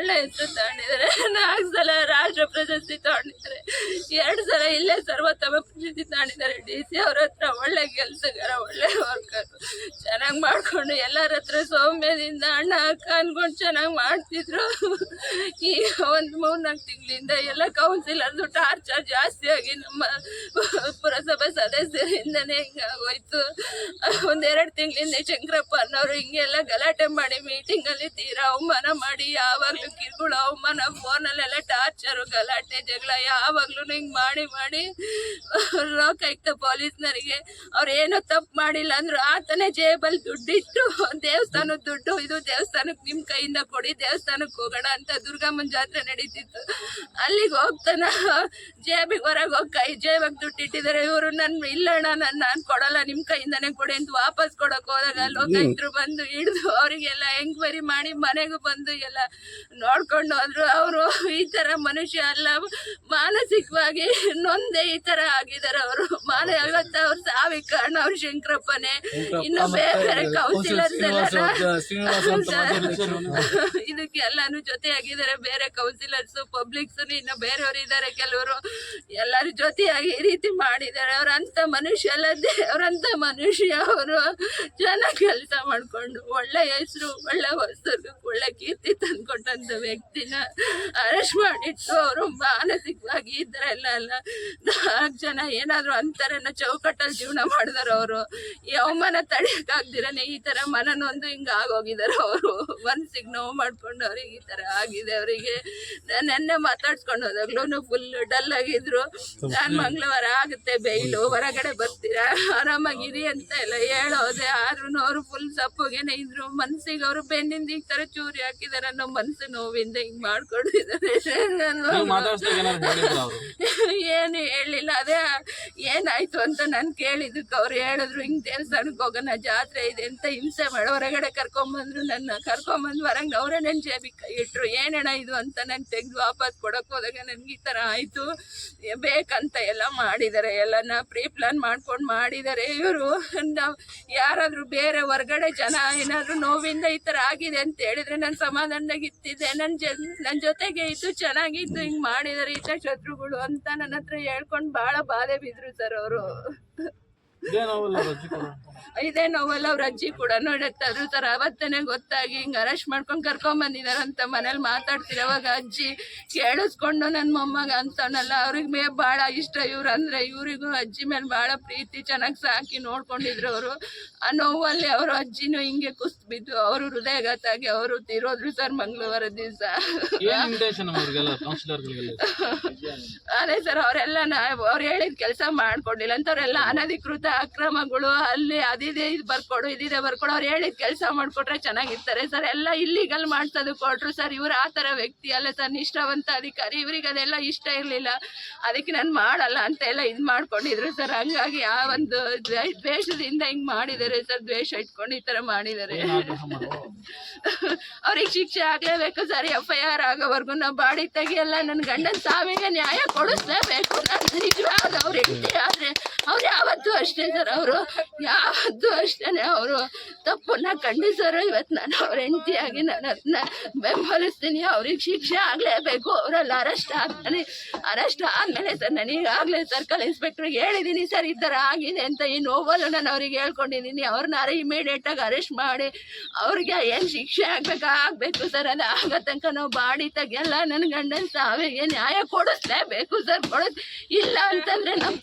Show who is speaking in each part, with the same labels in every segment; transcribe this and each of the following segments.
Speaker 1: ಒಳ್ಳೆ ಹೆಸರು ತಗೊಂಡಿದ್ದಾರೆ. ನಾಲ್ಕು ಸಲ ರಾಷ್ಟ್ರ ಪ್ರಶಸ್ತಿ ತಗೊಂಡಿದ್ದಾರೆ. ಎರಡು ಸಲ ಇಲ್ಲೇ ಸರ್ವೋತ್ತಮ ಪ್ರಶಸ್ತಿ ತಗೊಂಡಿದ್ದಾರೆ. ಡಿ ಸಿ ಅವ್ರ ಹತ್ರ ಒಳ್ಳೆ ಕೆಲಸಗಾರ, ಒಳ್ಳೆ ವರ್ಕರ್ ಚೆನ್ನಾಗಿ ಮಾಡ್ಕೊಂಡು ಎಲ್ಲರ ಹತ್ರ ಸೌಮ್ಯದಿಂದ ಅಣ್ಣ, ಅಕ್ಕ ಅನ್ಕೊಂಡು ಚೆನ್ನಾಗಿ ಮಾಡ್ತಿದ್ರು. ಈ ಒಂದು ಮೂರ್ನಾಲ್ಕು ತಿಂಗಳಿಂದ ಎಲ್ಲ ಕೌನ್ಸಿಲರ್ದು ಟಾರ್ಚರ್ ಜಾಸ್ತಿ ಆಗಿ ನಮ್ಮ ಪುರಸಭೆ ಸದಸ್ಯರಿಂದನೇ ಹಿಂಗಾಗೋಯ್ತು ಒಂದೆರಡು ತಿಂಗಳಿಂದ ಶಂಕರಪ್ಪ ಅನ್ನೋರು ಹಿಂಗೆಲ್ಲ ಗಲಾಟೆ ಮಾಡಿ ಮೀಟಿಂಗಲ್ಲಿ ತೀರಾ ಅವಮಾನ ಮಾಡಿ, ಯಾವಾಗಲೂ ಕಿರುಕುಳ ಅವಮಾನ ಫೋನಲ್ಲೆಲ್ಲ ಟಾರ್ಚರು ಗಲಾಟೆ ಜಗಳ ಯಾವಾಗ್ಲೂ ಹಿಂಗೆ ಮಾಡಿ ಮಾಡಿ ಲೋಕಾಯುಕ್ತ ಪೊಲೀಸ್ನರಿಗೆ ಅವ್ರು ಏನೋ ತಪ್ಪು ಮಾಡಿಲ್ಲ ಅಂದ್ರು ಆತನೇ ಜೇಬಲ್ ದುಡ್ಡಿಟ್ಟು ದೇವಸ್ಥಾನದ ದುಡ್ಡು ಇದು ದೇವಸ್ಥಾನಕ್ಕೆ ನಿಮ್ಮ ಕೈಯಿಂದ ಕೊಡಿ ದೇವಸ್ಥಾನಕ್ಕೆ ಹೋಗೋಣ ಅಂತ ದುರ್ಗಮ್ಮನ ಜಾತ್ರೆ ನಡೀತಿತ್ತು. ಅಲ್ಲಿಗೆ ಹೋಗ್ತಾನ ಜೇಬಿಗೆ ಹೊರಗೆ ಹೋಗಿ ಕೈ ಜೇಬಾಗ ದುಡ್ಡು ಇಟ್ಟಿದ್ದಾರೆ ಇವರು ನನ್ನ ಇಲ್ಲಣ್ಣ ನಾನು ನಾನು ಕೊಡಲ್ಲ ನಿಮ್ಮ ಕೈಯಿಂದನೇ ಕೊಡಿ ಅಂತ ವಾಪಸ್ ಕೊಡಕ್ ಹೋದಾಗ ಲೋಕಾಯುಕ್ತರು ಬಂದು ಹಿಡಿದು ಅವರಿಗೆಲ್ಲ ಎಂಕ್ವೈರಿ ಮಾಡಿ ಮನೆಗೂ ಬಂದು ಎಲ್ಲ ನೋಡ್ಕೊಂಡು ಹೋದ್ರು ಅವರು ಈ ತರ ಮನುಷ್ಯ ಅಲ್ಲ ಮಾನಸಿಕವಾಗಿ ನೊಂದೆ ಈ ತರ ಆಗಿದ್ದಾರೆ ಅವರು. ಮಾನ ಇವತ್ತು ಅವ್ರ ಸಾವಿಗೆ ಕಾರಣ ಅವ್ರು ಶಂಕರಪ್ಪನೇ. ಇನ್ನು ಬೇರೆ ಬೇರೆ ಕೌನ್ಸಿಲರ್ಸ್
Speaker 2: ಎಲ್ಲ.
Speaker 1: ಇದಕ್ಕೆ ಎಲ್ಲಾನು ಜೊತೆಯಾಗಿದ್ದಾರೆ. ಬೇರೆ ಕೌನ್ಸಿಲರ್ಸ್ ಪಬ್ಲಿಕ್ಸ್ ಇನ್ನು ಬೇರೆಯವರು ಇದ್ದಾರೆ ಕೆಲವರು. ಎಲ್ಲರೂ ಜೊತೆಯಾಗಿ ಈ ರೀತಿ ಮಾಡಿದ್ದಾರೆ. ಅವ್ರಂತ ಮನುಷ್ಯ ಅಲ್ಲದೆ ಅವ್ರಂತ ಮನುಷ್ಯ ಅವರು ಚೆನ್ನಾಗಿ ಕೆಲಸ ಮಾಡ್ಕೊಂಡು ಒಳ್ಳೆ ಹೆಸರು ಒಳ್ಳೆ ಹೊಸರು ಒಳ್ಳೆ ಕೀರ್ತಿ ತಂದ್ಕೊಟ್ಟಂತ ವ್ಯಕ್ತಿನ ಅರೆಸ್ಟ್ ಮಾಡಿಟ್ಟು ಅವರು ಮಾನಸಿಕವಾಗಿ ಈ ಥರ ಎಲ್ಲ ಅಲ್ಲ. ನಾಲ್ಕು ಜನ ಏನಾದರೂ ಅಂತಾರನ್ನ ಚೌಕಟ್ಟಲ್ಲಿ ಜೀವನ ಮಾಡಿದಾರೆ ಅವರು, ಈ ಅವಮಾನ ತಡೆಯಕ್ಕಾಗ್ದಿರನೆ ಈ ತರ ಮನನೊಂದು ಹಿಂಗೆ ಆಗೋಗಿದ್ದಾರೆ ಅವರು. ಮನಸ್ಸಿಗೆ ನೋವು ಮಾಡ್ಕೊಂಡು ಅವ್ರಿಗೆ ಈ ತರ ಆಗಿದೆ ಅವರಿಗೆ. ನೆನ್ನೆ ಮಾತಾಡ್ಸ್ಕೊಂಡು ಹೋದಾಗ್ಲೂ ಫುಲ್ ಡಲ್ ಆಗಿದ್ರು. ನಾನು ಮಂಗಳವಾರ ಆಗುತ್ತೆ ಬೈಲು ಹೊರಗಡೆ ಬರ್ತೀರಾ? ಆರಾಮಾಗಿರಿ ಅಂತ ಎಲ್ಲ ಹೇಳೋದೆ. ಆದ್ರೂ ಅವರು ಫುಲ್ ಸಪ್ಪಗೇನೆ ಇದ್ರು. ಮನ್ಸಿಗೆ ಅವರು ಬೆನ್ನಿಂದ ಈ ತರ ಚೂರಿ ಹಾಕಿದಾರೆ ಅನ್ನೋ ಮನ್ಸು ನೋವಿಂದ ಹಿಂಗ್ ಮಾಡ್ಕೊಂಡಿದ್ದಾರೆ ಏನು ಹೇಳಿಲ್ಲ. ಅದೇ ಏನಾಯ್ತು ಅಂತ ನಾನು ಕೇಳಿದ್ದಕ್ಕೆ ಅವ್ರು ಹೇಳಿದ್ರು ಹಿಂಗ್ ದೇವಸ್ಥಾನಕ್ಕೆ ಹೋಗೋಣ ಜಾತ್ರೆ ಇದೆ ಅಂತ ಹಿಂಸೆ ಮಾಡಿ. ಹೊರಗಡೆ ಕರ್ಕೊಂಬಂದ್ರು ನನ್ನ ಕರ್ಕೊಂಬಂದು ಹೊರಗೆ ಅವರೇ ನನ್ನ ಜೇಬಿ ಕೈ ಇಟ್ರು. ಏನಣ್ಣ ಇದು? ಅಂತ ನಾನು ತೆಗ್ದು ವಾಪಸ್ ಕೊಡಕ್ ಹೋದಾಗ ನನ್ಗೆ ಈ ಥರ ಆಯಿತು. ಬೇಕಂತ ಎಲ್ಲ ಮಾಡಿದ್ದಾರೆ. ಎಲ್ಲನ ಪ್ರೀ ಪ್ಲಾನ್ ಮಾಡ್ಕೊಂಡು ಮಾಡಿದ್ದಾರೆ ಇವರು. ನಾವು ಯಾರಾದರೂ ಬೇರೆ ಹೊರ್ಗಡೆ ಜನ ಏನಾದರೂ ನೋವಿಂದ ಈ ಥರ ಆಗಿದೆ ಅಂತ ಹೇಳಿದ್ರೆ ನಾನು ಸಮಾಧಾನದಾಗ ಇತ್ತಿದ್ದೆ ನನ್ನ ಜ ನನ್ನ ಜೊತೆಗೆ ಇದ್ದು ಚೆನ್ನಾಗಿತ್ತು ಹಿಂಗೆ ಮಾಡಿದ್ದಾರೆ ಈತ ಶತ್ರುಗಳು ಅಂತ ನನ್ನ ಹತ್ರ ಹೇಳ್ಕೊಂಡು ಭಾಳ ಬಾಧೆ ಬಿದ್ದರು ಸರ್ ಅವರು.
Speaker 2: ಇದೇ ನೋವಲ್ಲ
Speaker 1: ಅವ್ರ ಅಜ್ಜಿ ಕೂಡ ನೋಡತ್ತಾದ್ರು ತರ ಅವತ್ತನೇ ಗೊತ್ತಾಗಿ ಹಿಂಗೆ ಅರೆಸ್ಟ್ ಮಾಡ್ಕೊಂಡು ಕರ್ಕೊಂಡ್ ಬಂದಿದಾರಂತ ಮನೇಲಿ ಮಾತಾಡ್ತೀರ ಅವಾಗ ಅಜ್ಜಿ ಕೇಳಿಸ್ಕೊಂಡು ನನ್ನ ಮೊಮ್ಮಗ ಅಂತಾನಲ್ಲ ಅವ್ರಿಗೆ ಮೇ ಬಹಳ ಇಷ್ಟ ಇವ್ರು ಅಂದ್ರೆ ಇವರಿಗೂ ಅಜ್ಜಿ ಮೇಲೆ ಬಹಳ ಪ್ರೀತಿ ಚೆನ್ನಾಗಿ ಸಾಕಿ ನೋಡ್ಕೊಂಡಿದ್ರು ಅವರು. ಆ ನೋವಲ್ಲಿ ಅವ್ರ ಅಜ್ಜಿನೂ ಹಿಂಗೆ ಕುಸ್ತು ಬಿದ್ದು ಅವರು ಹೃದಯಘಾತಾಗಿ ಅವರು ತಿರೋದ್ರು ಸರ್ ಮಂಗಳವಾರ ದಿವಸ. ಅದೇ ಸರ್ ಅವರೆಲ್ಲ ಅವ್ರು ಹೇಳಿದ ಕೆಲಸ ಮಾಡ್ಕೊಂಡಿಲ್ಲ ಅಂತ ಅವರೆಲ್ಲ ಅನಧಿಕೃತ ಅಕ್ರಮಗಳು, ಅಲ್ಲಿ ಅದಿದೆ ಇದು ಬರ್ಕೊಡು ಇದಿದೆ ಬರ್ಕೊಡು, ಅವ್ರು ಹೇಳಿದ ಕೆಲಸ ಮಾಡಿಕೊಟ್ರೆ ಚೆನ್ನಾಗಿರ್ತಾರೆ ಸರ್. ಎಲ್ಲ ಇಲ್ಲಿಗಲ್ ಮಾಡ್ಸೋದು ಕೊಟ್ರು ಸರ್. ಇವ್ರು ಆ ಥರ ವ್ಯಕ್ತಿ ಅಲ್ಲ ಸರ್. ನಿಷ್ಠಾವಂತ ಅಧಿಕಾರಿ. ಇವ್ರಿಗೆ ಅದೆಲ್ಲ ಇಷ್ಟ ಇರಲಿಲ್ಲ. ಅದಕ್ಕೆ ನಾನು ಮಾಡಲ್ಲ ಅಂತ ಎಲ್ಲ ಇದು ಮಾಡ್ಕೊಂಡಿದ್ರು ಸರ್. ಹಂಗಾಗಿ ಆ ಒಂದು ದ್ವೇಷದಿಂದ ಹಿಂಗೆ ಮಾಡಿದ್ದಾರೆ ಸರ್. ದ್ವೇಷ ಇಟ್ಕೊಂಡು ಈ ಥರ ಮಾಡಿದ್ದಾರೆ. ಅವ್ರಿಗೆ ಶಿಕ್ಷೆ ಆಗಲೇಬೇಕು ಸರ್. ಎಫ್ ಐ ಆರ್ ಆಗೋವರೆಗೂ ನಾವು ಬಾಡಿ ತೆಗಿಯಲ್ಲ. ನನ್ನ ಗಂಡನ ಸಾವಿಗೆ ನ್ಯಾಯ ಕೊಡಿಸ್ಲೇಬೇಕು. ನಾನು ನಿಜವಾದ ಅವ್ರ ಆದ್ರೆ ಅವ್ರು ಯಾವತ್ತೂ ಅಷ್ಟೇ ಸರ್ ಅವರು. ಯಾವತ್ತೂ ಅಷ್ಟೇ ಅವರು. ತಪ್ಪನ್ನ ಖಂಡಿಸೋರು ಇವತ್ತು ನಾನು ಅವ್ರ ಹೆಂಡತಿಯಾಗಿ ನಾನು ಅದನ್ನ ಬೆಂಬಲಿಸ್ತೀನಿ. ಅವ್ರಿಗೆ ಶಿಕ್ಷೆ ಆಗಲೇಬೇಕು. ಅವರೆಲ್ಲ ಅರೆಸ್ಟ್ ಆಗ್ತಾನೆ. ಅರೆಸ್ಟ್ ಆದಮೇಲೆ ಸರ್ ನಾನು ಈಗಾಗಲೇ ಸರ್ಕಲ್ ಇನ್ಸ್ಪೆಕ್ಟ್ರಿಗೆ ಹೇಳಿದ್ದೀನಿ ಸರ್ ಈ ಥರ ಆಗಿದೆ ಅಂತ ಈ ನೋವಲ್ಲೂ ನಾನು ಅವ್ರಿಗೆ ಹೇಳ್ಕೊಂಡಿದ್ದೀನಿ. ಅವ್ರನ್ನ ಇಮಿಡಿಯೇಟಾಗಿ ಅರೆಸ್ಟ್ ಮಾಡಿ ಅವ್ರಿಗೆ ಏನು ಶಿಕ್ಷೆ ಆಗ್ಬೇಕು, ಆಗಬೇಕು ಸರ್. ಅದು ಆಗೋ ತನಕ ನಾವು ಬಾಡಿ ತೆಗೆಲ್ಲ ನನ್ನ ಗಂಡನ ಸಾವಿಗೆ ನ್ಯಾಯ ಕೊಡಿಸ್ಲೇಬೇಕು ಸರ್. ಕೊಡೋದು ಇಲ್ಲ ಅಂತಂದರೆ ನಮ್ಮ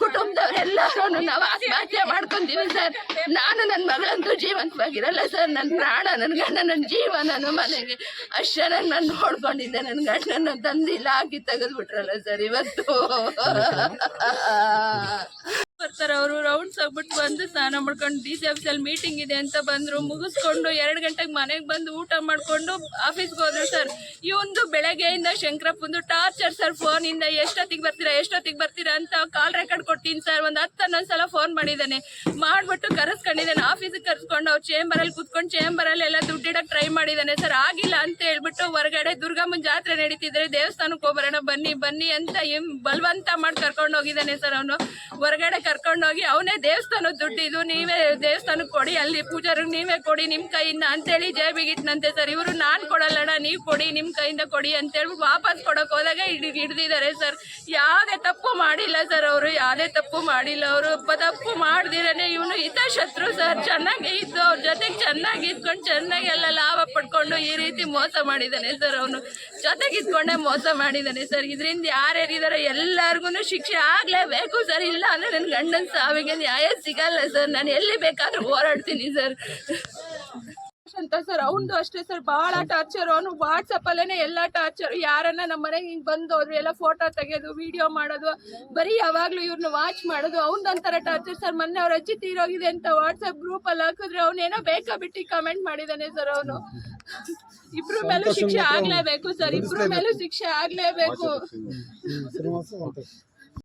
Speaker 1: ಕುಟುಂಬದವರೆಲ್ಲರೂ ನಾವು ಆತ್ಮಹತ್ಯೆ ಮಾಡ್ಕೊಂತೀವಿ ಸರ್. ನಾನು ನನ್ನ ಮಗಳಂತೂ ಜೀವಂತವಾಗಿರಲ್ಲ ಸರ್. ನನ್ನ ಪ್ರಾಣ ನನ್ನ ಗಂಡ ನನ್ನ ಜೀವ ನಾನು ಮನೆಗೆ ಅಷ್ಟೇ ನಾನು ನೋಡ್ಕೊಂಡಿದ್ದೆ. ನನ್ನ ಗಂಡನ ತಂದಿಲ್ಲ ಹಾಕಿ ತೆಗೆದ್ಬಿಟ್ರಲ್ಲ ಸರ್ ಇವತ್ತು. ಬರ್ತಾರೆ ಅವರು ರೌಂಡ್ಸ್ ಆಗ್ಬಿಟ್ಟು ಬಂದು ಸ್ನಾನ ಮಾಡ್ಕೊಂಡು ಡಿ ಸಿ ಆಫೀಸಲ್ಲಿ ಮೀಟಿಂಗ್ ಇದೆ ಅಂತ ಬಂದರು. ಮುಗಿಸ್ಕೊಂಡು ಎರಡು ಗಂಟೆಗೆ ಮನೆಗೆ ಬಂದು ಊಟ ಮಾಡಿಕೊಂಡು ಆಫೀಸ್ಗೆ ಹೋದ್ರು ಸರ್. ಇವೊಂದು ಬೆಳಗ್ಗೆಯಿಂದ ಶಂಕರಪ್ಪಂದು ಟಾರ್ಚರ್ ಸರ್ ಫೋನಿಂದ ಎಷ್ಟೊತ್ತಿಗೆ ಬರ್ತೀರಾ ಎಷ್ಟೊತ್ತಿಗೆ ಬರ್ತೀರಾ ಅಂತ ಕಾಲ್ ರೆಕಾರ್ಡ್ ಕೊಡ್ತೀನಿ ಸರ್. ಒಂದು ಹತ್ತು, ಹನ್ನೊಂದು ಸಲ ಫೋನ್ ಮಾಡಿದ್ದಾನೆ. ಮಾಡಿಬಿಟ್ಟು ಕರೆಸ್ಕೊಂಡಿದ್ದಾನೆ. ಆಫೀಸಿಗೆ ಕರೆಸ್ಕೊಂಡು ಅವ್ರು ಚೇಂಬರಲ್ಲಿ ಕುತ್ಕೊಂಡು ಚೇಂಬರಲ್ಲಿ ಎಲ್ಲ ದುಡ್ಡಿಡಕ್ಕೆ ಟ್ರೈ ಮಾಡಿದ್ದಾನೆ ಸರ್. ಆಗಿಲ್ಲ ಅಂತ ಹೇಳ್ಬಿಟ್ಟು ಹೊರಗಡೆ ದುರ್ಗಮ್ಮನ ಜಾತ್ರೆ ನಡೀತಿದ್ರೆ ದೇವಸ್ಥಾನಕ್ಕೆ ಹೋಗ್ಬರೋಣ, ಬನ್ನಿ ಬನ್ನಿ ಅಂತ ಬಲವಂತ ಮಾಡಿ ಕರ್ಕೊಂಡು ಹೋಗಿದ್ದಾನೆ ಸರ್ ಅವನು. ಹೊರಗಡೆ ಕರ್ಕೊಂಡು ಕರ್ಕೊಂಡೋಗಿ ಅವನೇ ದೇವಸ್ಥಾನದ ದುಡ್ಡು ಇದು, ನೀವೇ ದೇವಸ್ಥಾನಕ್ಕೆ ಕೊಡಿ, ಅಲ್ಲಿ ಪೂಜಾರಿಗೆ ನೀವೇ ಕೊಡಿ ನಿಮ್ಮ ಕೈಯಿಂದ ಅಂತೇಳಿ ಜೇಬಿಗಿಟ್ನಂತೆ ಸರ್. ಇವರು ನಾನು ಕೊಡಲ್ಲಣ್ಣ, ನೀವು ಕೊಡಿ ನಿಮ್ಮ ಕೈಯಿಂದ ಕೊಡಿ ಅಂತೇಳ್ಬಿಟ್ಟು ವಾಪಸ್ ಕೊಡೋಕೆ ಹೋದಾಗ ಹಿಡಿ ಹಿಡ್ದಿದ್ದಾರೆ ಸರ್. ಯಾವುದೇ ತಪ್ಪು ಮಾಡಿಲ್ಲ ಸರ್ ಅವರು, ಯಾವುದೇ ತಪ್ಪು ಮಾಡಿಲ್ಲ ಅವರು. ತಪ್ಪು ಮಾಡ್ದಿರೇ ಇವನು ಹಿತಶತ್ರು ಸರ್. ಚೆನ್ನಾಗಿ ಇದ್ದು ಅವ್ರ ಜೊತೆಗೆ ಚೆನ್ನಾಗಿ ಇದ್ಕೊಂಡು ಚೆನ್ನಾಗಿ ಎಲ್ಲ ಲಾಭ ಪಡ್ಕೊಂಡು ಈ ರೀತಿ ಮೋಸ ಮಾಡಿದ್ದಾನೆ ಸರ್ ಅವನು. ಜೊತೆಗೆ ಇದ್ಕೊಂಡೇ ಮೋಸ ಮಾಡಿದ್ದಾನೆ ಸರ್. ಇದರಿಂದ ಯಾರು ಯಾರ್ಯಾರಿದ್ದಾರೆ ಎಲ್ಲರಿಗೂ ಶಿಕ್ಷೆ ಆಗಲೇಬೇಕು ಸರ್. ಇಲ್ಲ ಅಂದ್ರೆ ನನ್ನ ಗಂಡನ ಸಾವಿಗೆ ನ್ಯಾಯ ಸಿಗಲ್ಲ ಸರ್. ನಾನು ಎಲ್ಲಿ ಬೇಕಾದ್ರೂ ಹೋರಾಡ್ತೀನಿ ಸರ್. ಅಂತ ಸರ್. ಅವನದು ಅಷ್ಟೇ ಸರ್. ಬಹಳ ಟಾರ್ಚರ್ ಅವನು ವಾಟ್ಸಪ್ ಅಲ್ಲೇನೆ ಎಲ್ಲ ಟಾರ್ಚರ್ ಯಾರನ್ನ ನಮ್ಮ ಮನೆಗೆ ಹಿಂಗ್ ಬಂದು ಹೋದ್ರು ಎಲ್ಲ ಫೋಟೋ ತೆಗೆಯೋದು ವಿಡಿಯೋ ಮಾಡೋದು ಬರೀ ಯಾವಾಗ್ಲೂ ಇವ್ರನ್ನ ವಾಚ್ ಮಾಡೋದು ಅವನದೊಂಥರ ಟಾರ್ಚರ್ ಸರ್. ಮೊನ್ನೆ ಅವ್ರ ಅಜ್ಜಿ ತೀರೋಗಿದೆ ಅಂತ ವಾಟ್ಸಪ್ ಗ್ರೂಪ್ ಅಲ್ಲಿ ಹಾಕಿದ್ರೆ ಅವನೇನೋ ಬೇಕಾ ಬಿಟ್ಟು ಕಮೆಂಟ್ ಮಾಡಿದಾನೆ ಸರ್ ಅವನು. ಇಬ್ರು ಮೇಲೂ ಶಿಕ್ಷೆ ಆಗ್ಲೇಬೇಕು ಸರ್. ಇಬ್ರು ಮೇಲೂ ಶಿಕ್ಷೆ ಆಗ್ಲೇಬೇಕು.